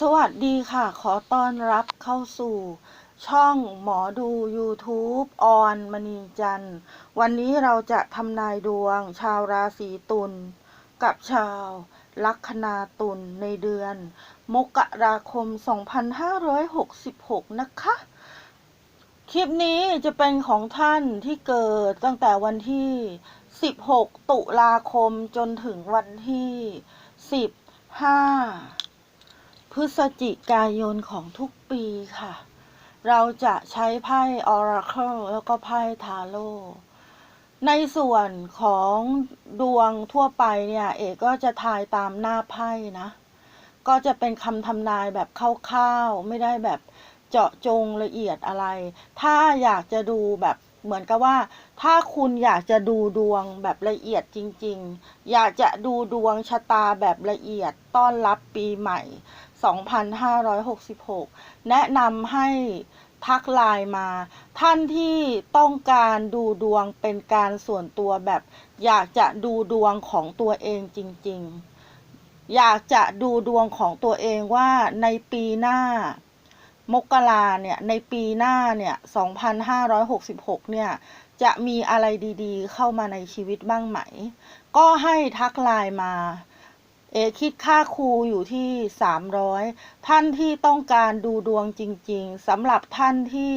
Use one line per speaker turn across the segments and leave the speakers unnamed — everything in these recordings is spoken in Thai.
สวัสดีค่ะ ขอต้อนรับเข้าสู่ ช่องหมอดู YouTube ออนมณีจันทร์ วันนี้เราจะทำนายดวง ชาวราศีตุลกับชาว ลัคนาตุลในเดือน มกราคม 2566 นะคะ คลิปนี้จะเป็นของท่านที่เกิดตั้งแต่วันที่ 16 ตุลาคมจนถึงวันที่ 15 พฤศจิกายนของทุกปีค่ะ เราจะใช้ไพ่ Oracle แล้วก็ไพ่ทาโร่ในส่วนของดวงทั่วไปเนี่ย เอกก็จะทายตามหน้าไพ่นะ ก็จะเป็นคำทำนายแบบคร่าวๆ ไม่ได้แบบเจาะจงละเอียดอะไร ถ้าอยากจะดูแบบเหมือนกับว่า ถ้าคุณอยากจะดูดวงแบบละเอียดจริง ๆ อยากจะดูดวงชะตาแบบละเอียดต้อนรับปีใหม่ 2566 แนะนำให้ทักไลน์มา ท่านที่ต้องการดูดวงเป็นการส่วนตัวแบบ อยากจะดูดวงของตัวเองจริง ๆ อยากจะดูดวงของตัวเองว่าในปีหน้ามกราเนี่ยในปีหน้าเนี่ย2566 เนี่ยจะมีอะไรดีๆ เข้ามาในชีวิตบ้างไหม ก็ให้ทักไลน์มา เอคิดค่าครูอยู่ที่ 300 ท่านที่ต้องการดูดวงจริง ๆสำหรับท่านที่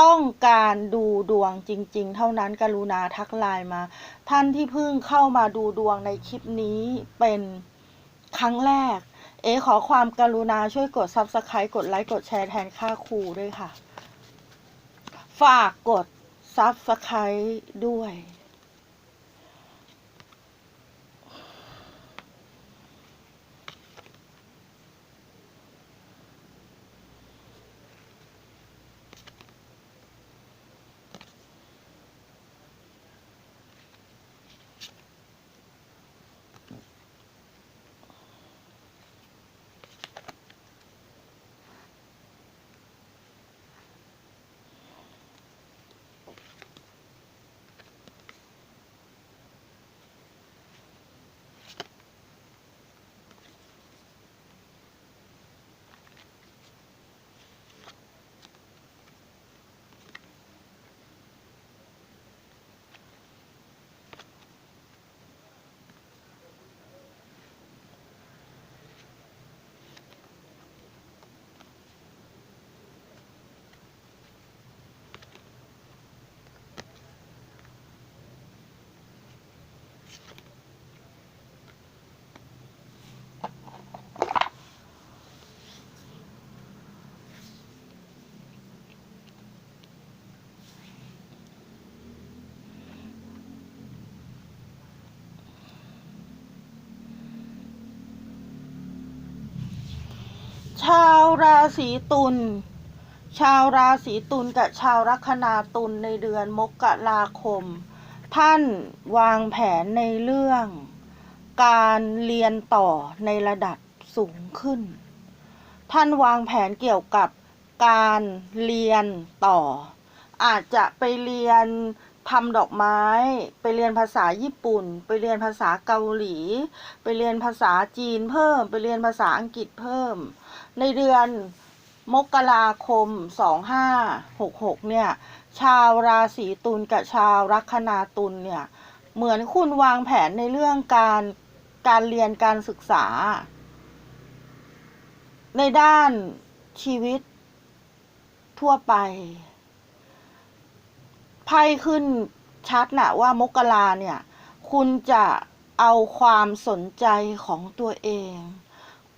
ต้องการดูดวงจริง ๆ เท่านั้นกรุณาทักไลน์มา ท่านที่เพิ่งเข้ามาดูดวงในคลิปนี้เป็นครั้งแรก เอขอความกรุณาช่วยกด Subscribe กดไลค์กดแชร์แทนค่าครูด้วยค่ะ ฝากกด Subscribe ด้วย ชาวรา ศีตุล ชาวราศีตุลกับชาวลัคนาตุลในเดือนมกราคม ท่านวางแผนในเรื่อง การเรียนต่อในระดับสูงขึ้น ท่านวางแผนเกี่ยวกับการเรียนต่อ อาจจะไปเรียนทำดอกไม้ ไปเรียนภาษาญี่ปุ่น ไปเรียนภาษาเกาหลี ไปเรียนภาษาจีนเพิ่ม ไปเรียนภาษาอังกฤษเพิ่ม ในเดือนมกราคม 2566 เนี่ย ชาวราศีตุลกับชาวลัคนาตุลเนี่ย เหมือนคุณวางแผนในเรื่องการการเรียนการศึกษา ในด้านชีวิตทั่วไป ไพ่ขึ้นชัดนะว่ามกราเนี่ย คุณจะเอาความสนใจของตัวเอง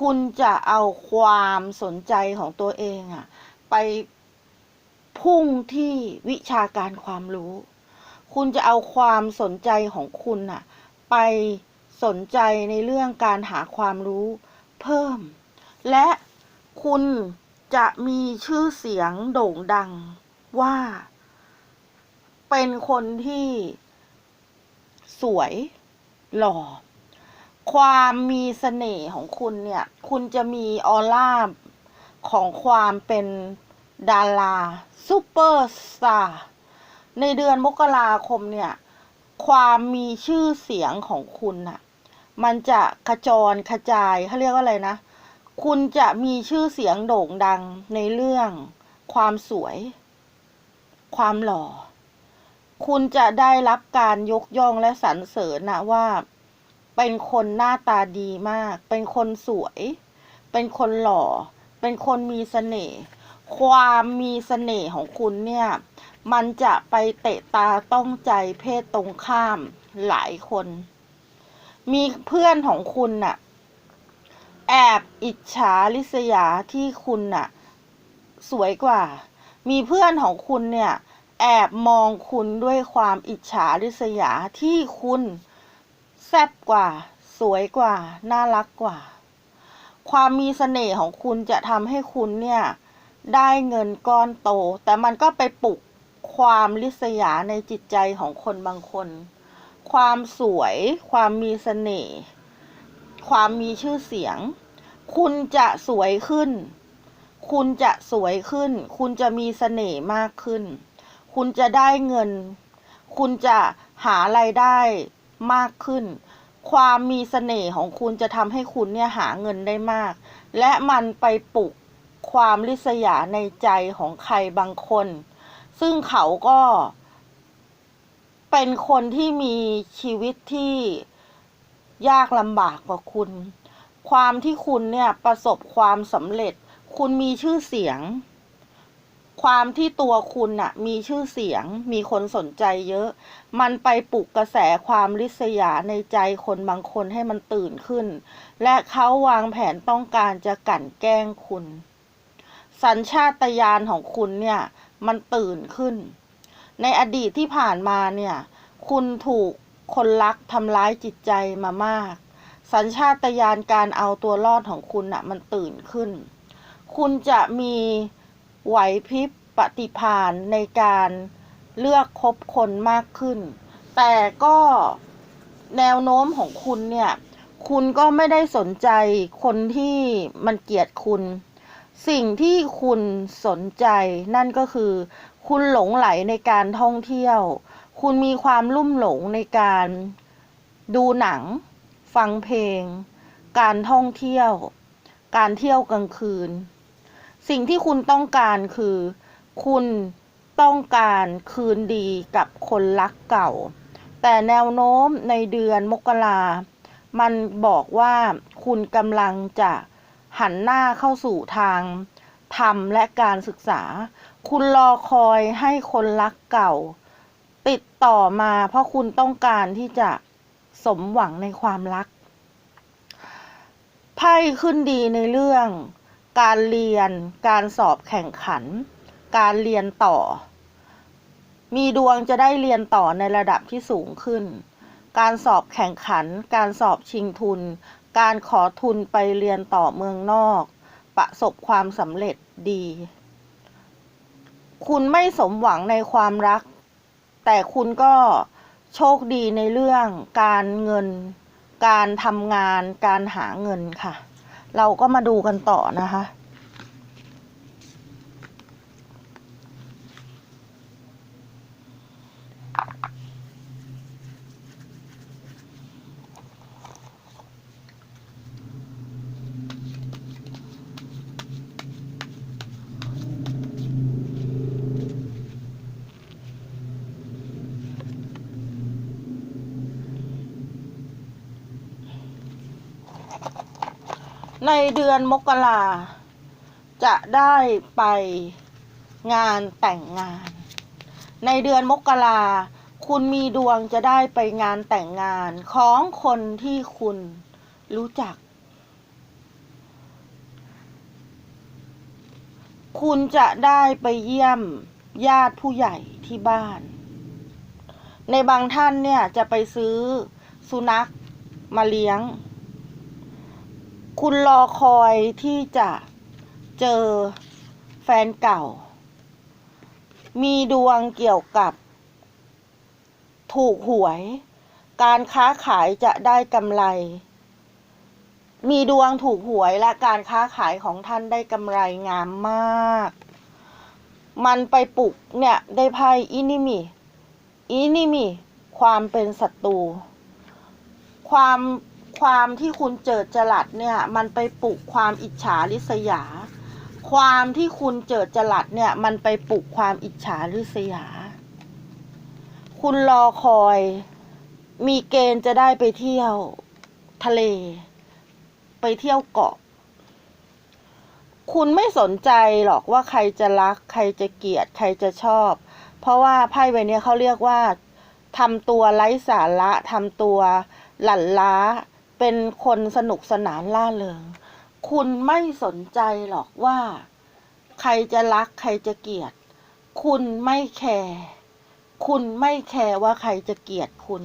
คุณจะเอาความสนใจของตัวเองอะไปพุ่งที่วิชาการความรู้ คุณจะเอาความสนใจของคุณอะไปสนใจในเรื่องการหาความรู้เพิ่ม และคุณจะมีชื่อเสียงโด่งดังว่า เป็นคนที่สวยหล่อ ความมีเสน่ห์ของคุณเนี่ย คุณจะมีออร่าของความเป็นดาราซูเปอร์สตาร์ในเดือนมกราคมเนี่ย ความมีชื่อเสียงของคุณน่ะ มันจะกระจรกระจายเขาเรียกว่าอะไรนะ คุณจะมีชื่อเสียงโด่งดังในเรื่อง ความสวย ความหล่อ คุณจะได้รับการยกย่องและสรรเสริญนะว่า เป็นคนหน้าตาดีมาก เป็นคนสวย เป็นคนหล่อ เป็นคนมีเสน่ห์ ความมีเสน่ห์ของคุณเนี่ย มันจะไปเตะตาต้องใจเพศตรงข้ามหลายคน มีเพื่อนของคุณน่ะ แอบอิจฉาริษยาที่คุณน่ะ สวยกว่า มีเพื่อนของคุณเนี่ย แอบมองคุณด้วยความอิจฉาริษยาที่คุณ แซ่บกว่า สวยกว่า น่ารักกว่า ความมีเสน่ห์ของคุณจะทำให้คุณเนี่ย ได้เงินก้อนโต แต่มันก็ไปปลุกความริษยาในจิตใจของคนบางคน ความสวย ความมีเสน่ห์ ความมีชื่อเสียง คุณจะสวยขึ้น คุณจะสวยขึ้น คุณจะมีเสน่ห์มากขึ้น คุณจะได้เงิน คุณจะหาไรายได้ มากขึ้น ความมีเสน่ห์ของคุณจะทำให้คุณเนี่ยหาเงินได้มาก และมันไปปลุกความริษยาในใจของใครบางคน ซึ่งเขาก็ เป็นคนที่มีชีวิตที่ยากลำบากกว่าคุณ ความที่คุณเนี่ยประสบความสำเร็จ คุณมีชื่อเสียง ความที่ตัวคุณน่ะ มีชื่อเสียง มีคนสนใจเยอะ มันไปปลุกกระแสความริษยาในใจคนบางคนให้มันตื่นขึ้น และเขาวางแผนต้องการจะกลั่นแกล้งคุณ สัญชาตญาณของคุณเนี่ย มันตื่นขึ้น ในอดีตที่ผ่านมาเนี่ย คุณถูกคนรักทำร้ายจิตใจมามาก สัญชาตญาณการเอาตัวรอดของคุณน่ะ มันตื่นขึ้น คุณจะมี ไหวพริบปฏิภาณในการเลือกคบคนมากขึ้น แต่ก็แนวโน้มของคุณเนี่ย คุณก็ไม่ได้สนใจคนที่มันเกลียดคุณ สิ่งที่คุณสนใจนั่นก็คือ คุณหลงไหลในการท่องเที่ยว คุณมีความลุ่มหลงในการดูหนัง ฟังเพลง การท่องเที่ยว การเที่ยวกลางคืน สิ่งที่คุณต้องการคือ คุณต้องการคืนดีกับคนรักเก่า แต่แนวโน้มในเดือนมกรามันบอกว่าคุณกำลังจะหันหน้าเข้าสู่ทางธรรมและการศึกษา คุณรอคอยให้คนรักเก่า ติดต่อมาเพราะคุณต้องการที่จะสมหวังในความรัก ไพ่ขึ้นดีในเรื่อง การเรียน การสอบแข่งขัน การเรียนต่อ มีดวงจะได้เรียนต่อในระดับที่สูงขึ้น การสอบแข่งขัน การสอบชิงทุน การขอทุนไปเรียนต่อเมืองนอก ประสบความสำเร็จดี คุณไม่สมหวังในความรัก แต่คุณก็โชคดีในเรื่องการเงิน การทำงาน การหาเงินค่ะ เราก็มาดูกันต่อนะคะ ในเดือนมกราจะได้ไปงานแต่งงาน ในเดือนมกราคุณมีดวงจะได้ไปงานแต่งงานของคนที่คุณรู้จัก คุณจะได้ไปเยี่ยมญาติผู้ใหญ่ที่บ้าน ในบางท่านเนี่ยจะไปซื้อสุนัขมาเลี้ยง คุณรอคอยที่จะเจอแฟนเก่า มีดวงเกี่ยวกับ ถูกหวย การค้าขายจะได้กำไร มีดวงถูกหวยและการค้าขายของท่านได้กำไรงามมาก มันไปปลุกเนี่ยได้ไพ่อินิมิอินิมิความเป็นศัตรู ความ ความที่คุณเจิดจรัสเนี่ย มันไปปลุกความอิจฉาริษยา ความที่คุณเจิดจรัสเนี่ย มันไปปลุกความอิจฉาริษยา คุณรอคอย มีเกณฑ์จะได้ไปเที่ยวทะเล ไปเที่ยวเกาะ คุณไม่สนใจหรอกว่าใครจะรัก ใครจะเกลียด ใครจะชอบ เพราะว่าไพ่ใบนี้เขาเรียกว่าทำตัวไร้สาระทำตัวหลั่นล้า เป็นคนสนุกสนานล่าเริง คุณไม่สนใจหรอกว่า ใครจะรักใครจะเกลียด คุณไม่แคร์ คุณไม่แคร์ว่าใครจะเกลียดคุณ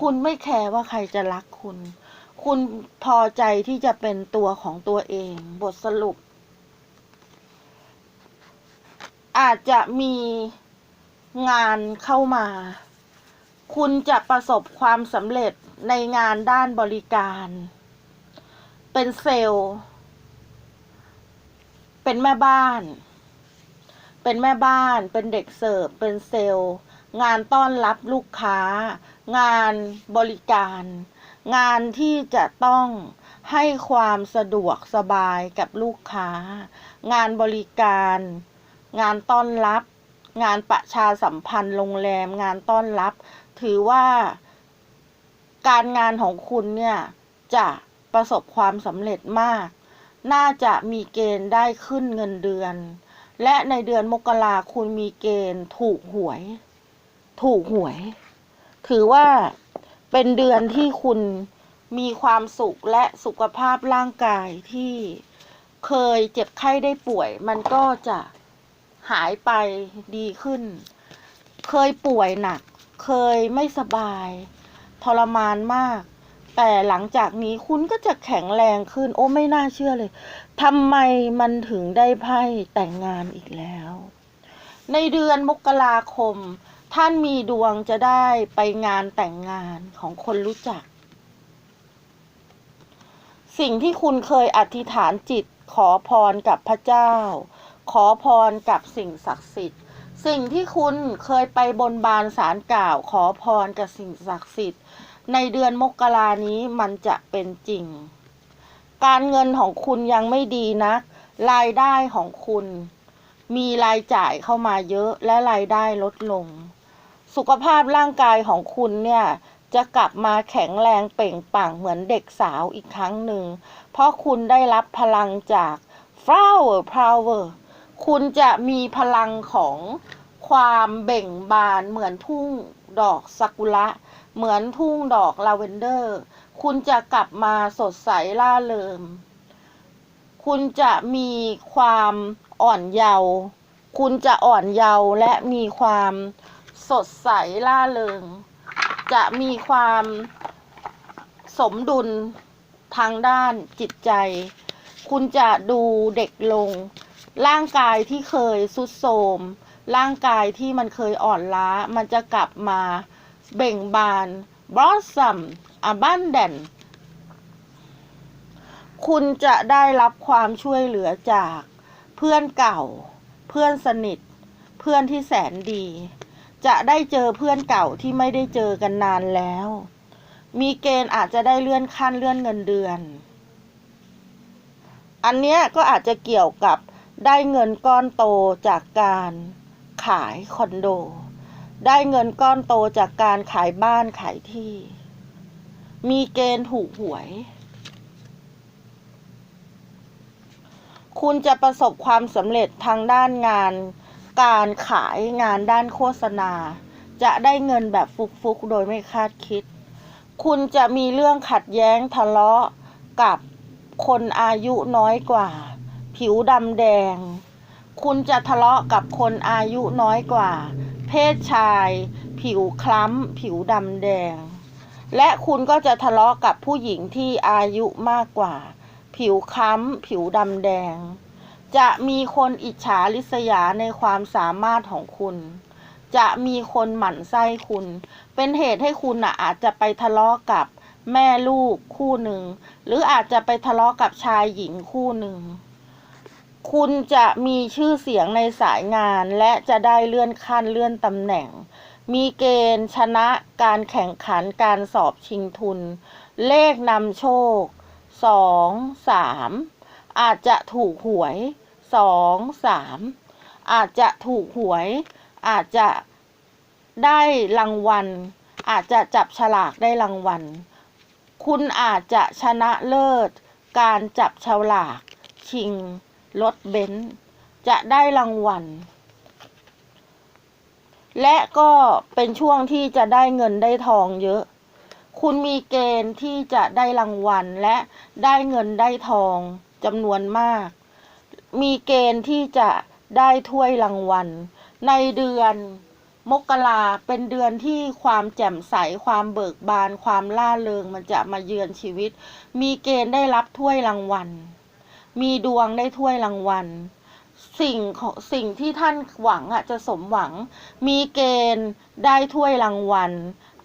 คุณไม่แคร์ว่าใครจะรักคุณ คุณพอใจที่จะเป็นตัวของตัวเอง บทสรุป อาจจะมีงานเข้ามา คุณจะประสบความสำเร็จ ในงานด้านบริการ เป็นเซลล์ เป็นแม่บ้าน เป็นแม่บ้าน เป็นเด็กเสิร์ฟ เป็นเซลล์ งานต้อนรับลูกค้า งานบริการ งานที่จะต้องให้ความสะดวกสบายกับลูกค้า งานบริการ งานต้อนรับ งานประชาสัมพันธ์โรงแรม งานต้อนรับ ถือว่า การงานของคุณเนี่ยจะประสบความสำเร็จมาก น่าจะมีเกณฑ์ได้ขึ้นเงินเดือน และในเดือนมกราคุณมีเกณฑ์ถูกหวย ถูกหวย ถือว่าเป็นเดือนที่คุณมีความสุขและสุขภาพร่างกายที่เคยเจ็บไข้ได้ป่วย มันก็จะหายไปดีขึ้น เคยป่วยหนัก เคยไม่สบาย ทรมานมาก แต่หลังจากนี้คุณก็จะแข็งแรงขึ้น โอ้ไม่น่าเชื่อเลยทำไมมันถึงได้ไพ่แต่งงานอีกแล้ว ในเดือนมกราคม ท่านมีดวงจะได้ไปงานแต่งงานของคนรู้จัก สิ่งที่คุณเคยอธิษฐานจิตขอพรกับพระเจ้า ขอพรกับสิ่งศักดิ์สิทธิ์ สิ่งที่คุณเคยไปบนบานสารกล่าว ขอพรกับสิ่งศักดิ์สิทธิ์ ในเดือนมกรานี้มันจะเป็นจริง การเงินของคุณยังไม่ดีนักรายได้ของคุณ มีรายจ่ายเข้ามาเยอะและรายได้ลดลง สุขภาพร่างกายของคุณเนี่ยจะกลับมาแข็งแรงเปล่งปลั่งเหมือนเด็กสาวอีกครั้งหนึ่ง เพราะคุณได้รับพลังจาก flower power คุณจะมีพลังของความเบ่งบานเหมือนทุ่งดอกซากุระ เหมือนทุ่งดอกลาเวนเดอร์ คุณจะกลับมาสดใสล่าเริงคุณจะมีความอ่อนเยาว์คุณจะอ่อนเยาว์และมีความสดใสล่าเริง จะมีความสมดุลทางด้านจิตใจ คุณจะดูเด็กลง ร่างกายที่เคยสุดโทมร่างกายที่มันเคยอ่อนล้า มันจะกลับมา เบ่งบาน blossom abundant คุณจะได้รับความช่วยเหลือจากเพื่อนเก่า เพื่อนสนิท เพื่อนที่แสนดี จะได้เจอเพื่อนเก่าที่ไม่ได้เจอกันนานแล้ว มีเกณฑ์อาจจะได้เลื่อนขั้นเลื่อนเงินเดือน อันเนี้ยก็อาจจะเกี่ยวกับได้เงินก้อนโตจากการขายคอนโด ได้เงินก้อนโตจากการขายบ้านขายที่ มีเกณฑ์ถูกหวย คุณจะประสบความสำเร็จทางด้านงาน การขายงานด้านโฆษณา จะได้เงินแบบฟุกๆ โดยไม่คาดคิด คุณจะมีเรื่องขัดแย้งทะเลาะกับคนอายุน้อยกว่า ผิวดำแดง คุณจะทะเลาะกับคนอายุน้อยกว่า เพศชาย ผิวคล้ำ ผิวดำแดง และคุณก็จะทะเลาะกับผู้หญิงที่อายุมากกว่า ผิวคล้ำ ผิวดำแดง จะมีคนอิจฉาริษยาในความสามารถของคุณ จะมีคนหมั่นไส้คุณ เป็นเหตุให้คุณน่ะอาจจะไปทะเลาะกับแม่ลูกคู่หนึ่ง หรืออาจจะไปทะเลาะกับชายหญิงคู่หนึ่ง คุณจะมีชื่อเสียงในสายงานและจะได้เลื่อนขั้นเลื่อนตำแหน่ง มีเกณฑ์ชนะการแข่งขันการสอบชิงทุน เลขนำโชคสองสามอาจจะถูกหวยสองสามอาจจะถูกหวย อาจจะได้รางวัล อาจจะจับฉลากได้รางวัล คุณอาจจะชนะเลิศ การจับฉลากชิง รถเบนซ์จะได้รางวัล และก็เป็นช่วงที่จะได้เงินได้ทองเยอะ คุณมีเกณฑ์ที่จะได้รางวัลและได้เงินได้ทองจำนวนมาก มีเกณฑ์ที่จะได้ถ้วยรางวัล ในเดือนมกราเป็นเดือนที่ความแจ่มใส ความเบิกบาน ความล่าเริงมันจะมาเยือนชีวิต มีเกณฑ์ได้รับถ้วยรางวัล มีดวงได้ถ้วยรางวัล สิ่งของสิ่งที่ท่านหวังอะจะสมหวัง มีเกณฑ์ได้ถ้วยรางวัล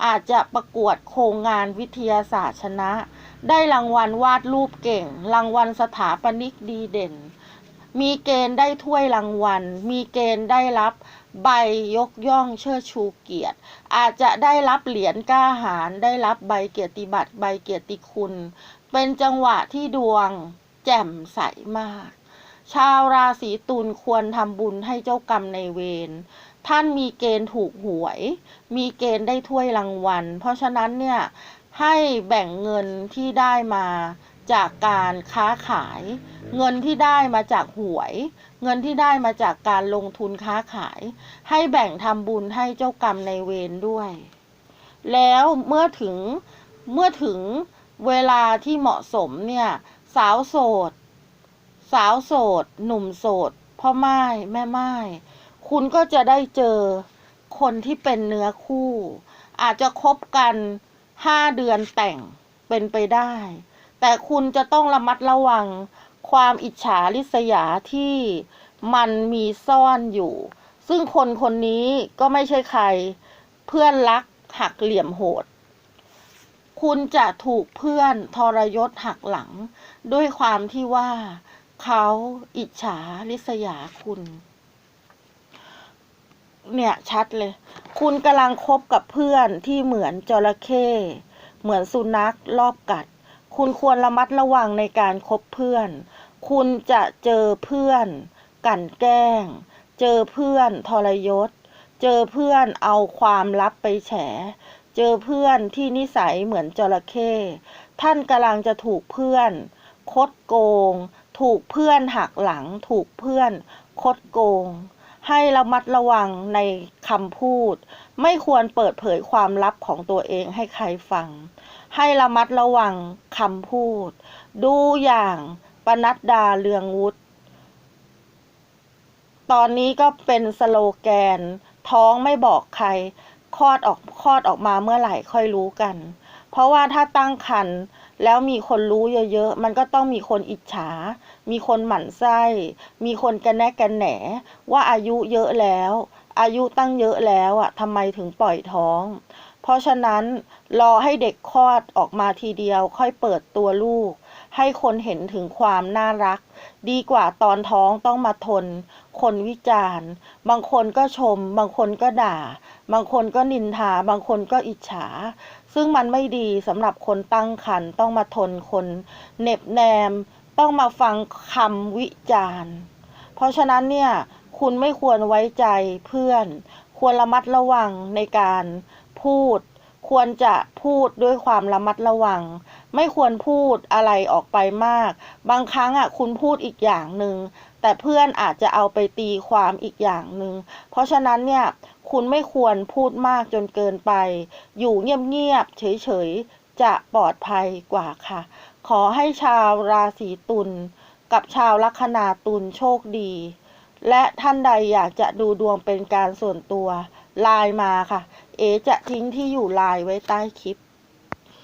อาจจะประกวดโครงงานวิทยาศาสตร์ชนะ ได้รางวัลวาดรูปเก่ง รางวัลสถาปนิกดีเด่น มีเกณฑ์ได้ถ้วยรางวัล มีเกณฑ์ได้รับใบยกย่องเชิดชูเกียรติ อาจจะได้รับเหรียญกล้าหาญได้รับใบเกียรติบัตรใบเกียรติคุณ เป็นจังหวะที่ดวง จ่มใสมาก ชาวราศีตุลควรทำบุญให้เจ้ากรรมในเวรท่านมีเกณฑ์ถูกหวย มีเกณฑ์ได้ถ้วยรางวัล เพราะฉะนั้นเนี่ยให้แบ่งเงินที่ได้มาจากการค้าขาย เงินที่ได้มาจากหวย เงินที่ได้มาจากการลงทุนค้าขาย ให้แบ่งทำบุญให้เจ้ากรรมในเวรด้วย แล้วเมื่อถึงเมื่อถึงเวลาที่เหมาะสมเนี่ย สาวโสด สาวโสด หนุ่มโสด พ่อไม้แม่ไม้คุณก็จะได้เจอคนที่เป็นเนื้อคู่ อาจจะคบกันห้าเดือนแต่งเป็นไปได้ แต่คุณจะต้องระมัดระวังความอิจฉาริษยาที่มันมีซ่อนอยู่ ซึ่งคนคนนี้ก็ไม่ใช่ใคร เพื่อนรักหักเหลี่ยมโหด คุณจะถูกเพื่อนทรยศหักหลัง ด้วยความที่ว่าเขาอิจฉาริษยาคุณ เนี่ยชัดเลย คุณกำลังคบกับเพื่อนที่เหมือนจระเข้เหมือนสุนัขรอบกัด คุณควรระมัดระวังในการคบเพื่อน คุณจะเจอเพื่อนกั่นแกล้ง เจอเพื่อนทรยศ เจอเพื่อนเอาความลับไปแฉ เจอเพื่อนที่นิสัยเหมือนจระเข้ท่านกำลังจะถูกเพื่อน คดโกง ถูกเพื่อนหักหลัง ถูกเพื่อน คดโกง ให้ระมัดระวังในคำพูด ไม่ควรเปิดเผยความลับของตัวเองให้ใครฟัง ให้ระมัดระวังคำพูด ดูอย่างปนัดดาเลืองวุฒตอนนี้ก็เป็นสโลแกน ท้องไม่บอกใคร คลอดออกคลอดออกมาเมื่อไหร่ค่อยรู้กัน เพราะว่าถ้าตั้งครรภ์แล้วมีคนรู้เยอะๆ มันก็ต้องมีคนอิจฉา มีคนหมั่นไส้ มีคนกันแนะกันแหน ว่าอายุเยอะแล้ว อายุตั้งเยอะแล้วอะทำไมถึงปล่อยท้อง เพราะฉะนั้นรอให้เด็กคลอดออกมาทีเดียวค่อยเปิดตัวลูก ให้คนเห็นถึงความน่ารัก ดีกว่าตอนท้องต้องมาทน คนวิจารณ์ บางคนก็ชม บางคนก็ด่า บางคนก็นินทา บางคนก็อิจฉา ซึ่งมันไม่ดีสำหรับคนตั้งครรภ์ต้องมาทนคนเหน็บแนม ต้องมาฟังคำวิจารณ์ เพราะฉะนั้นเนี่ยคุณไม่ควรไว้ใจเพื่อน ควรระมัดระวังในการพูด ควรจะพูดด้วยความระมัดระวัง ไม่ควรพูดอะไรออกไปมาก บางครั้งอะคุณพูดอีกอย่างหนึ่งแต่เพื่อนอาจจะเอาไปตีความอีกอย่างหนึ่ง เพราะฉะนั้นเนี่ยคุณไม่ควรพูดมากจนเกินไป อยู่เงียบๆเฉยๆ จะปลอดภัยกว่าค่ะ ขอให้ชาวราศีตุลกับชาวลัคนาตุลโชคดี และท่านใดอยากจะดูดวงเป็นการส่วนตัวไลน์มาค่ะ เอจะทิ้งที่อยู่ไลน์ไว้ใต้คลิป